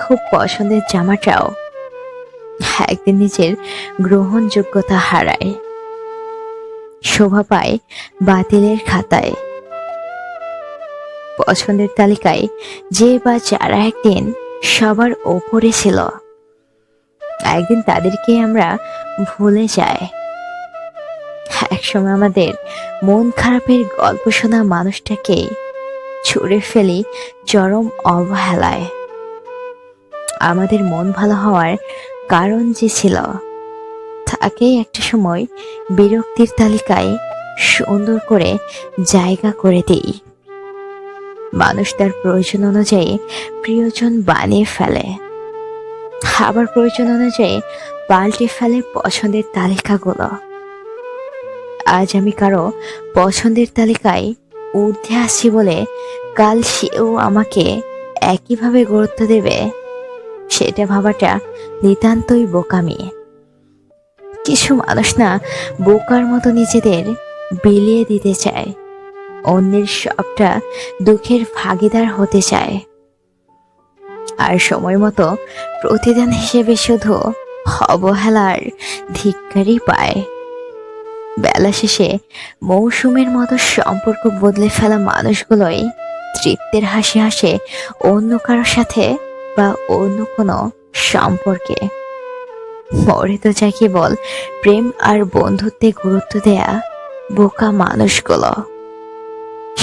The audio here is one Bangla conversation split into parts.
খুব পছন্দের জামাটাও। একদিন নিজের গ্রহণযোগ্যতা হারায়। শোভা পায় বাতিলের খাতায়। পছন্দের তালিকায় যে বা যারা একদিন সবার ওপরে ছিল, একদিন তাদেরকে আমরা ভুলে যাই। একসময় আমাদের মন খারাপের গল্প শোনা মানুষটাকে ছুঁড়ে ফেলি চরম অবহেলায়। আমাদের মন ভালো হওয়ার কারণ যে ছিল, তাকে একটা সময় বিরক্তির তালিকায় সুন্দর করে জায়গা করে দিই। মানুষ তার প্রয়োজন অনুযায়ী প্রিয়জন বানিয়ে ফেলে। আবার প্রয়োজন অনুযায়ী পাল্টে ফেলে পছন্দের তালিকাগুলো। আজ আমি কারও পছন্দের তালিকায় ঊর্ধ্বে আসি বলে কাল সেও আমাকে একইভাবে গুরুত্ব দেবে। সেটা ভাবাটা নিতান্তই বোকামি কিছু মানুষ না বোকার মতো নিজেদের বিলিয়ে দিতে চায়। অন্যের সবটা দুঃখের ভাগিদার হতে চায়। আর সময় মতো প্রতিদান হিসেবে শুধু অবহেলার ধিক্কারই পায়। বেলা শেষে মৌসুমের মতো সম্পর্ক বদলে ফেলা মানুষগুলোই তৃপ্তের হাসি হাসে অন্য কারোর সাথে বা অন্য কোনো সম্পর্কে। মরে তো চাই কেবল প্রেম আর বন্ধুত্বে গুরুত্ব দেয়া বোকা মানুষগুলো।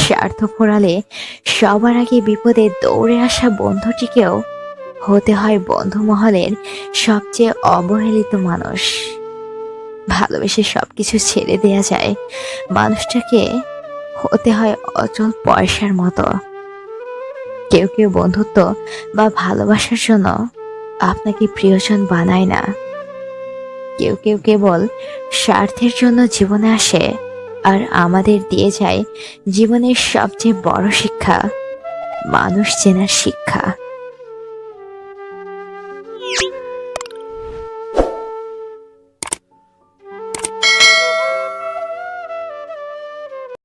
স্বার্থ ফোরালে সবার আগে বিপদে দৌড়ে আসা বন্ধুটিকেও হতে হয় বন্ধু মহলের সবচেয়ে অবহেলিত মানুষ। ভালোবেসে সবকিছু ছেড়ে দেয়া যায়, মানুষটাকে হতে হয় অচল পয়সার মতো। কেউ কেউ বন্ধুত্ব বা ভালোবাসার জন্য আপনাকে প্রিয়জন বানায় না। কেউ কেউ কেবল স্বার্থের জন্য জীবনে আসে আর আমাদের দিয়ে যায় জীবনের সবচেয়ে বড় শিক্ষা, মানুষ চেনার শিক্ষা।